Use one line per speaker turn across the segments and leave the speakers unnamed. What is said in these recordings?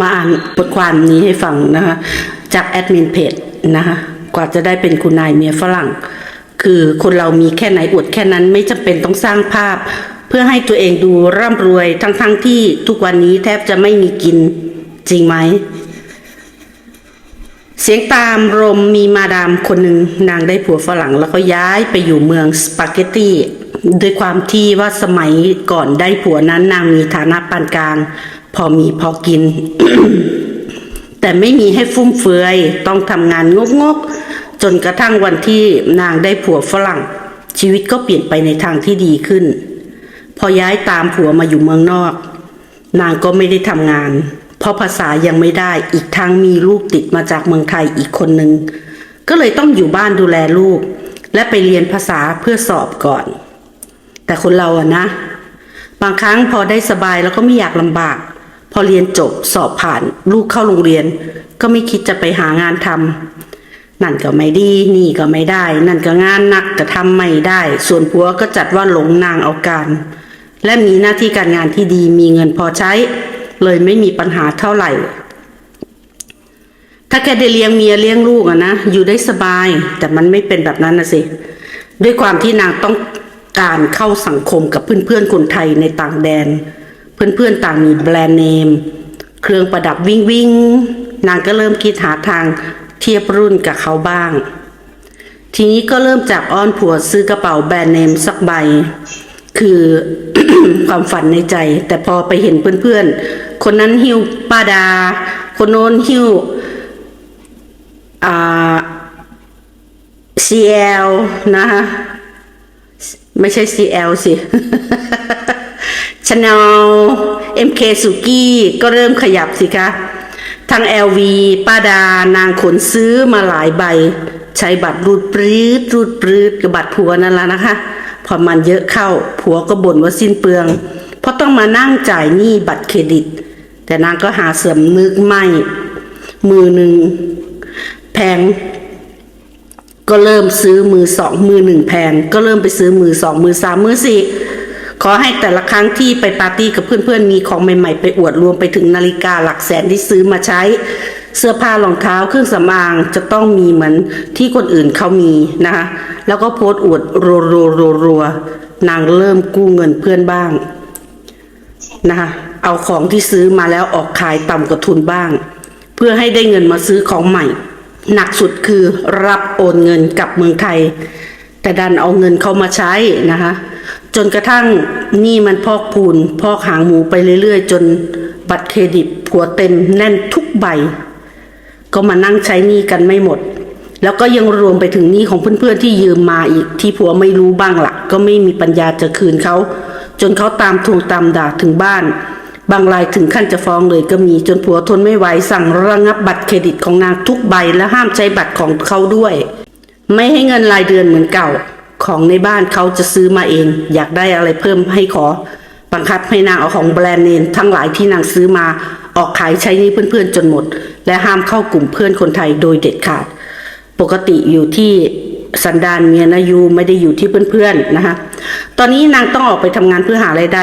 มาอ่านบทความนี้ให้ฟังนะคะ จากแอดมินเพจนะคะ กว่าจะได้เป็นคุณนายเมียฝรั่ง คือคนเรามีแค่ไหนอวดแค่นั้นไม่จำเป็นต้องสร้างภาพ เพื่อให้ตัวเองดูร่ำรวยทั้งๆทที่ทุกวันนี้แทบจะไม่มีกินจริงไหม เสียงตามรมมีมาดามคนหนึ่งนางได้ผัวฝรั่งแล้วก็ย้ายไปอยู่เมืองสปาเกตตี้ด้วยความที่ว่าสมัยก่อนได้ผัวนั้นนางมีฐานะปานกลาง พอมีพอกิน แต่ไม่มีให้ฟุ่มเฟือย ต้องทำงานงกงกจนกระทั่งวันที่นางได้ผัวฝรั่ง ชีวิตก็เปลี่ยนไปในทางที่ดีขึ้น พอย้ายตามผัวมาอยู่เมืองนอก นางก็ไม่ได้ทำงาน เพราะภาษายังไม่ได้อีกทั้งมีลูกติดมาจากเมืองไทยอีกคนหนึ่งก็เลยต้องอยู่บ้านดูแลลูก และไปเรียนภาษาเพื่อสอบก่อน แต่คนเราอะนะ บางครั้งพอได้สบายแล้วก็ไม่อยากลำบาก อเรียนจบสอบผ่านลูกเข้าโรงเรียน ก็ไม่คิดจะไปหางานทำนั่นก็ไม่ดีนี่ก็ไม่ได้ นั่นก็งานหนักก็ทำไม่ได้ ส่วนผัวก็จัดว่าหลงนางเอาการ และมีหน้าที่การงานที่ดีมีเงินพอใช้ เลยไม่มีปัญหาเท่าไหร่ถ้าแกได้เลี้ยงเมียเลี้ยงลูกอะนะอยู่ได้สบาย แต่มันไม่เป็นแบบนั้นนะสิด้วยความที่นางต้องการเข้าสังคมกับเพื่อนๆคนไทยในต่างแดน เพื่อนๆต่างมีแบรนด์เนม เครื่องประดับวิ่งวิ่งๆนางก็เริ่มคิดหาทางเทียบรุ่นกับเขาบ้าง ทีนี้ก็เริ่มจากอ้อนผัวซื้อกระเป๋าแบรนด์เนมสักใบ คือความฝันในใจ แต่พอไปเห็นเพื่อนๆ คนนั้นหิ้วป้าดา คนโน้นหิ้วอ่า CL นะคะไม่ใช่ CL สิ Chanel MK สุกี้ก็เริ่มขยับสิคะ ทาง LV ป้าดานางขนซื้อมาหลายใบ ใช้บัตรรูดปรืดรูดปรืดกับบัตรผัวนั่นแหละนะคะ พอมันเยอะเข้า ผัวก็บ่นว่าสิ้นเปลือง เพราะต้องมานั่งจ่ายหนี้บัตรเครดิต แต่นางก็หาเสริมนึกไม่ มือหนึ่งแพงก็เริ่มซื้อมือสองมือหนึ่งแพงก็เริ่มไปซื้อมือสองมือสามมือสี่ ขอให้แต่ละครั้งที่ไปปาร์ตี้กับเพื่อนๆ มีของใหม่ๆ ไปอวดรวมไปถึงนาฬิกาหลักแสนที่ซื้อมาใช้ เสื้อผ้ารองเท้าเครื่องสำอางจะต้องมีเหมือนที่คนอื่นเขามีนะคะแล้วก็โพสต์อวดรัวๆๆๆนางเริ่มกู้เงินเพื่อนบ้างนะคะเอาของที่ซื้อมาแล้วออกขายต่ำกว่าทุนบ้าง เพื่อให้ได้เงินมาซื้อของใหม่ หนักสุดคือรับโอนเงินกลับเมืองไทย แต่ดันเอาเงินเข้ามาใช้นะคะ จนกระทั่งหนี่มันพอกพูน พอกหางหมูไปเรื่อยๆ จนบัตรเครดิตผัวเต็มแน่นทุกใบ ก็มานั่งใช้หนี้กันไม่หมด แล้วก็ยังรวมไปถึงหนี้ของเพื่อนๆที่ยืมมาอีกที่ผัวไม่รู้บ้างละ่ะ ก็ไม่มีปัญญาจะคืนเขา จนเขาตามทวงตามด่าถึงบ้าน บางรายถึงขั้นจะฟ้องเลยก็มีจนผัวทนไม่ไหวสั่งระงับบัตรเครดิตของนางทุกใบและห้ามใช้บัตรของเขาด้วย ไม่ให้เงินรายเดือนเหมือนเก่า ของในบ้านเขาจะซื้อมาเอง อยากได้อะไรเพิ่มให้ขอ บังคับให้นางเอาของแบรนด์เนมทั้งหลายที่นางซื้อมาออกขายใช้นี้เพื่อนๆจนหมด และห้ามเข้ากลุ่มเพื่อนคนไทยโดยเด็ดขาด ปกติอยู่ที่สันดานเมียนายูไม่ได้อยู่ที่เพื่อนๆนะคะตอนนี้นางต้องออกไปทำงานเพื่อหารายได้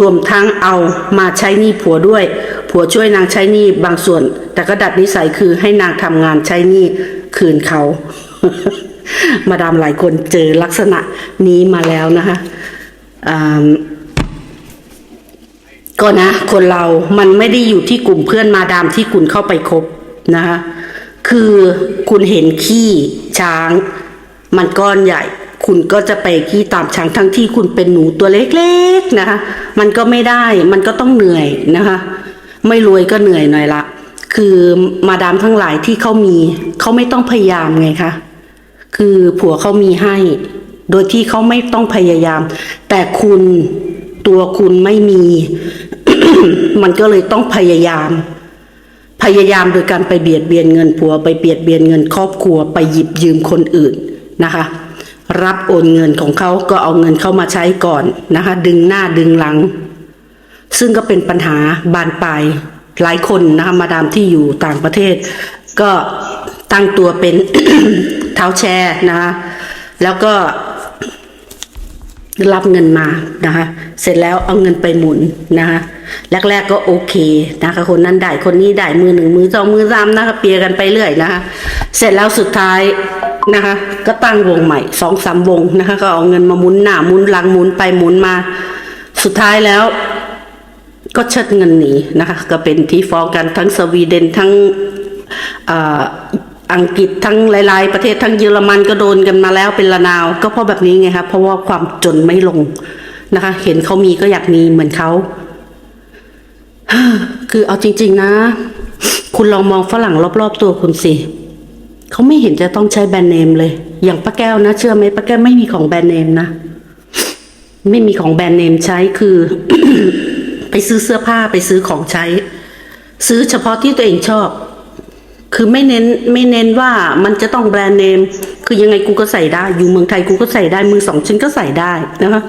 รวมทั้งเอามาใช้หนี้ผัวด้วย ผัวช่วยนางใช้หนี้บางส่วน แต่ก็ดัดนิสัยคือให้นางทำงานใช้หนี้คืนเขา มาดามหลายคนเจอลักษณะนี้มาแล้วนะคะก็นะ คนเรามันไม่ได้อยู่ที่กลุ่มเพื่อนมาดามที่คุณเข้าไปคบนะคะ คือคุณเห็นขี้ช้าง มันก้อนใหญ่ คุณก็จะไปขี้ตามช้างทั้งที่คุณเป็นหนูตัวเล็กๆนะคะ มันก็ไม่ได้ มันก็ต้องเหนื่อยนะคะ ไม่รวยก็เหนื่อยหน่อยละ คือมาดามทั้งหลายที่เขามี เขาไม่ต้องพยายามไงคะ คือผัวเขามีให้ โดยที่เขาไม่ต้องพยายาม แต่คุณตัวคุณไม่มี มันก็เลยต้องพยายาม พยายามโดยการไปเบียดเบียนเงินผัว ไปเบียดเบียนเงินครอบครัว ไปหยิบยืมคนอื่นนะคะ รับโอนเงินของเขาก็เอาเงินเข้ามาใช้ก่อนนะคะ ดึงหน้าดึงหลัง ซึ่งก็เป็นปัญหาบานปลายหลายคนนะคะมาดามที่อยู่ต่างประเทศ ก็ตั้งตัวเป็น ท้าแชร์นะคะแล้วก็รับเงินมานะคะ เสร็จแล้วเอาเงินไปหมุนนะคะ แรก ๆก็โอเคนะคะ คนนั้นได้คนนี้ได้มือหนึ่งมือสองมือสามนะคะ เปียกันไปเรื่อยนะคะ เสร็จแล้วสุดท้ายนะคะ ก็ตั้งวงใหม่สองสามวงนะคะ ก็เอาเงินมาหมุนหน้าหมุนหลังหมุนไปหมุนมา สุดท้ายแล้ว ก็เชิดเงินหนีนะคะ ก็เป็นที่ฟ้องกันทั้งสวีเดนทั้ง อังกฤษทั้งหลายๆ ประเทศทั้งเยอรมันก็โดนกันมาแล้วเป็นละนาว ก็เพราะแบบนี้ไงครับเพราะว่าความจนไม่ลงนะคะ เห็นเขามีก็อยากมีเหมือนเขาคือเอาจริง ๆ นะ คุณลองมองฝรั่งรอบๆตัวคุณสิเขาไม่เห็นจะต้องใช้แบรนด์เนมเลย อย่างป้าแก้วนะ เชื่อไหมป้าแก้วไม่มีของแบรนด์เนมนะไม่มีของแบรนด์เนมใช้คือ ไปซื้อเสื้อผ้าไปซื้อของใช้ ซื้อเฉพาะที่ตัวเองชอบ คือไม่เน้นไม่เน้นว่ามันจะต้องแบรนด์เนม คือยังไงกูก็ใส่ได้ อยู่เมืองไทยกูก็ใส่ได้ มือสองชิ้นก็ใส่ได้นะคะ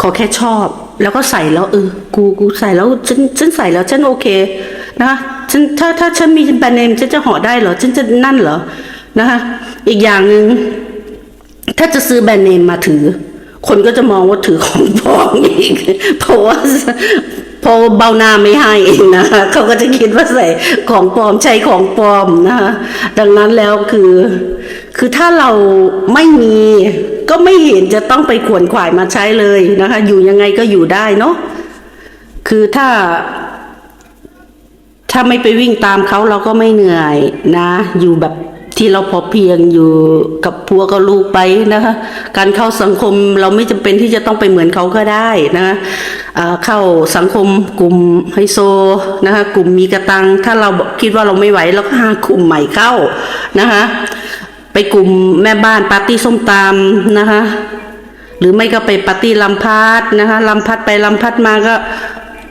ขอแค่ชอบ แล้วก็ใส่แล้วเออ กูกูใส่แล้วฉันฉันใส่แล้วฉันโอเคนะคะฉันถ้าถ้าฉันมีแบรนด์เนมฉันจะห่อได้เหรอ ฉันจะนั่นเหรอนะคะ อีกอย่างหนึ่งถ้าจะซื้อแบรนด์เนมมาถือ คนก็จะมองว่าถือของปลอมอีกเพราะว่า เพอเบาหน้าไม่ให้นะเขาก็จะคิดว่าใส่ของปลอมใช้ของปลอมนะคะดังนั้นแล้วคือ คือถ้าเราไม่มีก็ไม่เห็นจะต้องไปขวนขวายมาใช้เลยนะคะ อยู่ยังไงก็อยู่ได้เนาะคือถ้า ถ้าไม่ไปวิ่งตามเขาเราก็ไม่เหนื่อยนะ อยู่แบบ ที่เราพอเพียงอยู่กับพัวกับลูกไปนะคะ การเข้าสังคมเราไม่จำเป็นที่จะต้องไปเหมือนเขาก็ได้นะคะเข้าสังคมกลุ่มไฮโซนะคะกลุ่มมีกระตัง ถ้าเราคิดว่าเราไม่ไหวเราก็หากลุ่มใหม่เข้านะคะไปกลุ่มแม่บ้านปาร์ตี้ส้มตำนะคะหรือไม่ก็ไปปาร์ตี้ลำพัดนะคะลำพัดไปลำพัดมาก็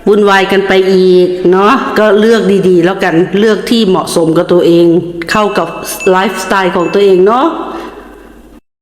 วุ่นวายกันไปอีกเนาะก็เลือกดีๆ แล้วกันเลือกที่เหมาะสมกับตัวเอง เข้ากับไลฟ์สไตล์ของตัวเองเนาะ